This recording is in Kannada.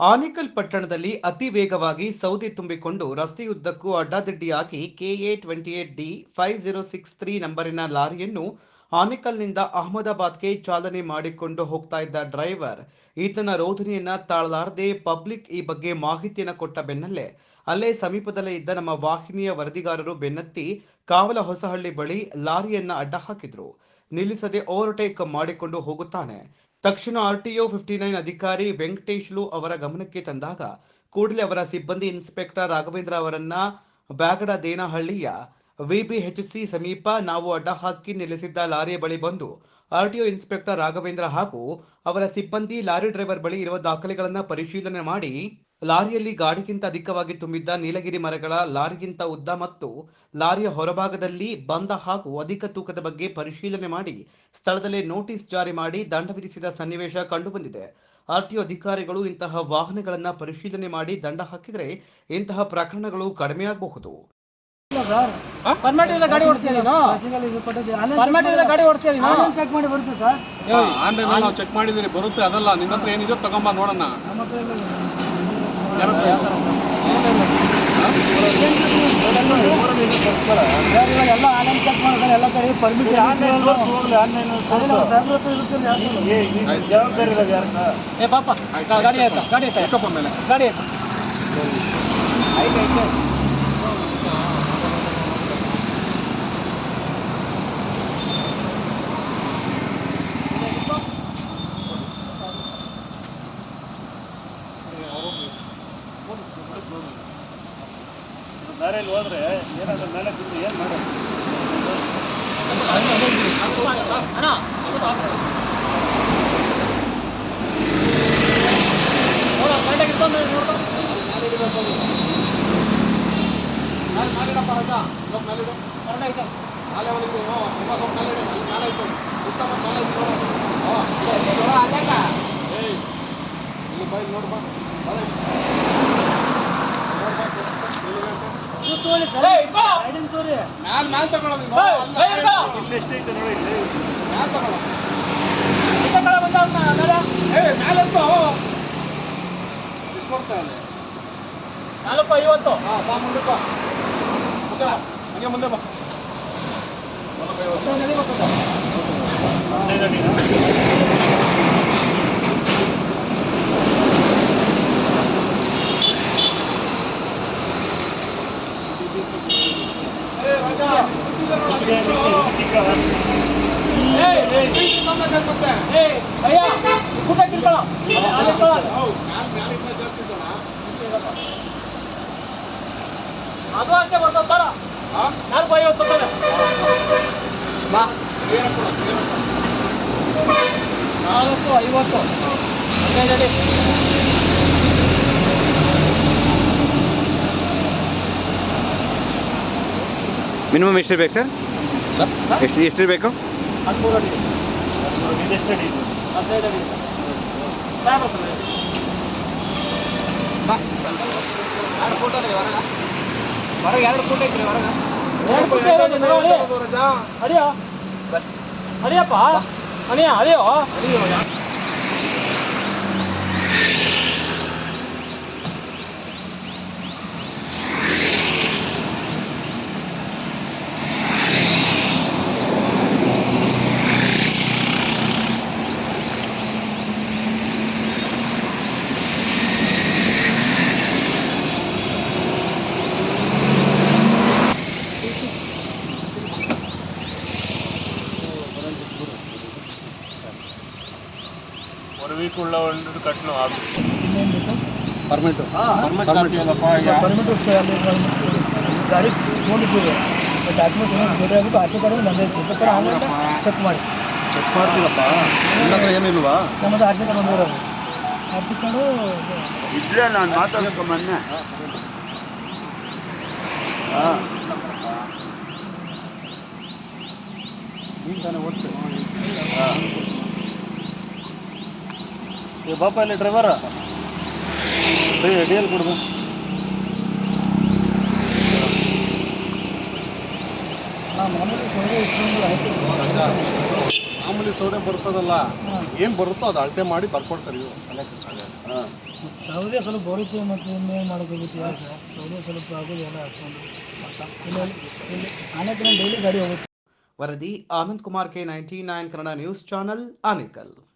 ಆನೇಕಲ್ ಪಟ್ಟಣದಲ್ಲಿ ಅತಿ ವೇಗವಾಗಿ ಸೌದೆ ತುಂಬಿಕೊಂಡು ರಸ್ತೆಯುದ್ದಕ್ಕೂ ಅಡ್ಡಾದಿಡ್ಡಿಯಾಗಿ KA twenty eight D five zero six three ನಂಬರಿನ ಲಾರಿಯನ್ನು ಆನಿಕಲ್ನಿಂದ ಅಹಮದಾಬಾದ್ಗೆ ಚಾಲನೆ ಮಾಡಿಕೊಂಡು ಹೋಗ್ತಾ ಇದ್ದ ಡ್ರೈವರ್. ಈತನ ರೋಧನೆಯನ್ನ ತಾಳಲಾರದೆ ಪಬ್ಲಿಕ್ ಈ ಬಗ್ಗೆ ಮಾಹಿತಿಯನ್ನು ಕೊಟ್ಟ ಬೆನ್ನಲ್ಲೇ ಅಲ್ಲೇ ಸಮೀಪದಲ್ಲೇ ಇದ್ದ ನಮ್ಮ ವಾಹಿನಿಯ ವರದಿಗಾರರು ಬೆನ್ನತ್ತಿ ಕಾವಲ ಹೊಸಹಳ್ಳಿ ಬಳಿ ಲಾರಿಯನ್ನ ಅಡ್ಡ ಹಾಕಿದ್ರು. ನಿಲ್ಲಿಸದೆ ಓವರ್ಟೇಕ್ ಮಾಡಿಕೊಂಡು ಹೋಗುತ್ತಾನೆ. ತಕ್ಷಣ ಆರ್ಟಿಒ ಫಿಫ್ಟಿ ನೈನ್ ಅಧಿಕಾರಿ ವೆಂಕಟೇಶ್ಲು ಅವರ ಗಮನಕ್ಕೆ ತಂದಾಗ ಕೂಡಲೇ ಅವರ ಸಿಬ್ಬಂದಿ ಇನ್ಸ್ಪೆಕ್ಟರ್ ರಾಘವೇಂದ್ರ ಅವರನ್ನ ಬ್ಯಾಗಡ ದೇನಹಳ್ಳಿಯ ವಿಬಿಎಚ್ಸಿ ಸಮೀಪ ನಾವು ಅಡ್ಡ ಹಾಕಿ ನಿಲ್ಲಿಸಿದ್ದ ಲಾರಿಯ ಬಳಿ ಬಂದು ಆರ್ಟಿಒ ಇನ್ಸ್ಪೆಕ್ಟರ್ ರಾಘವೇಂದ್ರ ಹಾಗೂ ಅವರ ಸಿಬ್ಬಂದಿ ಲಾರಿ ಡ್ರೈವರ್ ಬಳಿ ಇರುವ ದಾಖಲೆಗಳನ್ನು ಪರಿಶೀಲನೆ ಮಾಡಿ ಲಾರಿಯಲ್ಲಿ ಗಾಡಿಗಿಂತ ಅಧಿಕವಾಗಿ ತುಂಬಿದ್ದ ನೀಲಗಿರಿ ಮರಗಳ ಲಾರಿಗಿಂತ ಉದ್ದ ಮತ್ತು ಲಾರಿಯ ಹೊರಭಾಗದಲ್ಲಿ ಬಂದ ಹಾಗೂ ಅಧಿಕ ತೂಕದ ಬಗ್ಗೆ ಪರಿಶೀಲನೆ ಮಾಡಿ ಸ್ಥಳದಲ್ಲೇ ನೋಟಿಸ್ ಜಾರಿ ಮಾಡಿ ದಂಡ ವಿಧಿಸಿದ ಸನ್ನಿವೇಶ ಕಂಡುಬಂದಿದೆ. ಆರ್ಟಿಒ ಅಧಿಕಾರಿಗಳು ಇಂತಹ ವಾಹನಗಳನ್ನು ಪರಿಶೀಲನೆ ಮಾಡಿ ದಂಡ ಹಾಕಿದರೆ ಇಂತಹ ಪ್ರಕರಣಗಳು ಕಡಿಮೆಯಾಗಬಹುದು. ಚೆಕ್ ಮಾಡಿ ಬರುತ್ತೆ ಸರ್. ಆನ್ಲೈನ್ ನಾವು ಚೆಕ್ ಮಾಡಿದಿರಿ ಬರುತ್ತೆ ಅದಲ್ಲ. ನಿನ್ನ ಹತ್ರ ಏನಿದೆ ತಗೊಂಬ ನೋಡೋಣ. ಎಲ್ಲ ಆನ್ಲೈನ್ ಚೆಕ್ ಮಾಡ್ತಾರೆ ಎಲ್ಲ ಕಡೆ ಪರ್ಮಿಟ್ ಜವಾಬ್ದಾರಿ ಇರೋದು ಯಾರು ಏ ಪಾಪ ಗಾಡಿ ಆಯ್ತಾ? ಗಾಡಿ ಆಯ್ತಾ ಗಾಡಿ ಆಯ್ತಾ? ಆಯ್ತು ಆಯ್ತು ದಾರಿಯಲ್ಲಿ ಹೋದ್ರೆ ಏನಾದ್ರು ಮೇಲೆ ಬಿದ್ದು ಏನು ಮಾಡೋದು? ಮೇಲೆ ಮೇಲಿಡಪ್ಪ ರಾಜ ಸ್ವಲ್ಪ ಮೇಲಿಡು ನಾಳೆ ಒಳಗೆ ಹ್ಞೂ ತುಂಬ ಸ್ವಲ್ಪ ಮೇಲಿಡು ಅಲ್ಲಿ ಮೇಲೆ ಐತೆ ಉತ್ತಮ ಮೇಲೆ ಐತೆ ನೋಡು ಹ್ಞೂ ಏಯ್ ಇಲ್ಲಿ ಬೈ ನೋಡು ಬಾ ಬಾ ಇಲ್ಲಿ. ನೋಡು ಬಾ, ಎಷ್ಟು ಎಲ್ಲಿದೆ ಅಂತ. ಮ್ಯಾಲ್ ಮ್ಯಾಲ್ ತಗೊಳ್ಳೋದು ನೀನು. ಮ್ಯಾಲ್ ತಗೊಳ್ಳೋ. ಏಯ್, ಮ್ಯಾಲ್ ಎತ್ತು. ಎಷ್ಟು ಬರ್ತಾ ಅಲ್ಲಿ? ನಾಲ್ಕು ಐವತ್ತು ಹಾ, ಬಾ ಮುಂದೆ ಬಾ. ಮುಂದೆ ಬಾ. ಹಂಗೆ ಮುಂದೆ ಬಾ. ನಾಲ್ಕು ಐವತ್ತು. ಅದು ಅಷ್ಟೇ ಹಾ? ನಾಲ್ಕು ಐವತ್ತು? ನಾಲ್ಕು ಐವತ್ತು ಹದಿನೈದು ಮಿನಿಮಮ್ ಎಷ್ಟಿರ್ಬೇಕು ಬೇಕು ಸರ್ ಎಷ್ಟು ಎಷ್ಟು ಬೇಕು ಹದಿಮೂರು ಅಡಿ ಇದೆಷ್ಟು ಅಡಿ ಹದಿನೈದು ಅಡಿ ಸಾಕು ಬರ್ತದೆ ಎರಡು ಫೋಟೋ ಇದೆ ಹೊರಗೆ. ಹೊರಗೆ ಎರಡು ಫುಟ್ ಐತ್ರಿ ಹೊರಗೆ ಎರಡು ಏನಪ್ಪ, ಫುಟ್ ಎರಡು ಇರೋದು ಜನ ನೋಡಿ. ಇರೋದು ರಾಜ? ಅಡಿಯೋ ಅಡಿಯಪ್ಪ ಅಣಿಯ ಅಡಿಯೋ ಅಯ್ಯೋ, మీకుള്ള ಒಂದು కట్నం ఆఫీస్ పర్మిట్ పర్మిట్ పర్మిట్ ಗಾಡಿ ನೋಡಿದ್ದೀವಿ ಬೇರೆ ಆಗಬೇಕು ಆಸೆ ಕಾರ್ಡ್ ನಮ್ಮದೇ ಇತ್ತು. ಚೆಕ್ ಮಾಡಿ. ಚೆಕ್ ಮಾಡ್ತೀರಪ್ಪ? ಏನಿಲ್ವಾ? ನಮ್ಮದು ಆರ್ಸಿ ಕಾರ್ಡ್ ಒಂದು ಆರ್ ಕಾರ್ಡು ಇದ್ರೆ ನಾನು ಮಾತಾಡಬೇಕು ಮೊನ್ನೆ. ಹಾಂ. ಏ ಬಾಪ ಇಲ್ಲಿ ಡ್ರೈವರ್ ಡಿ ಎಲ್ ಕೊಡ್ಬೋ ಮಾಮೂಲಿ ಸೌದೆ ಬರ್ತದಲ್ಲ ಏನ್ ಏನು ಬರುತ್ತೋ ಅದು ಅಳತೆ ಮಾಡಿ ಬರ್ಕೊಡ್ತಾರೆ ಇವರು. ಸೌದೆ ಸ್ವಲ್ಪ ಬರುತ್ತೆ ಮತ್ತು ಇನ್ನೇನು ಮಾಡ್ಕೋಬೇಕು ಸರ್. ಸೌದೆ ಸ್ವಲ್ಪ ಆಗೋದು ಎಲ್ಲ ಹಾಕ್ಕೊಂಡು ಡೈಲಿ ಗಾಡಿ ಹೋಗುತ್ತೆ. ವರದಿ Anand Kumar K ninety nine Kannada news channel Anekal.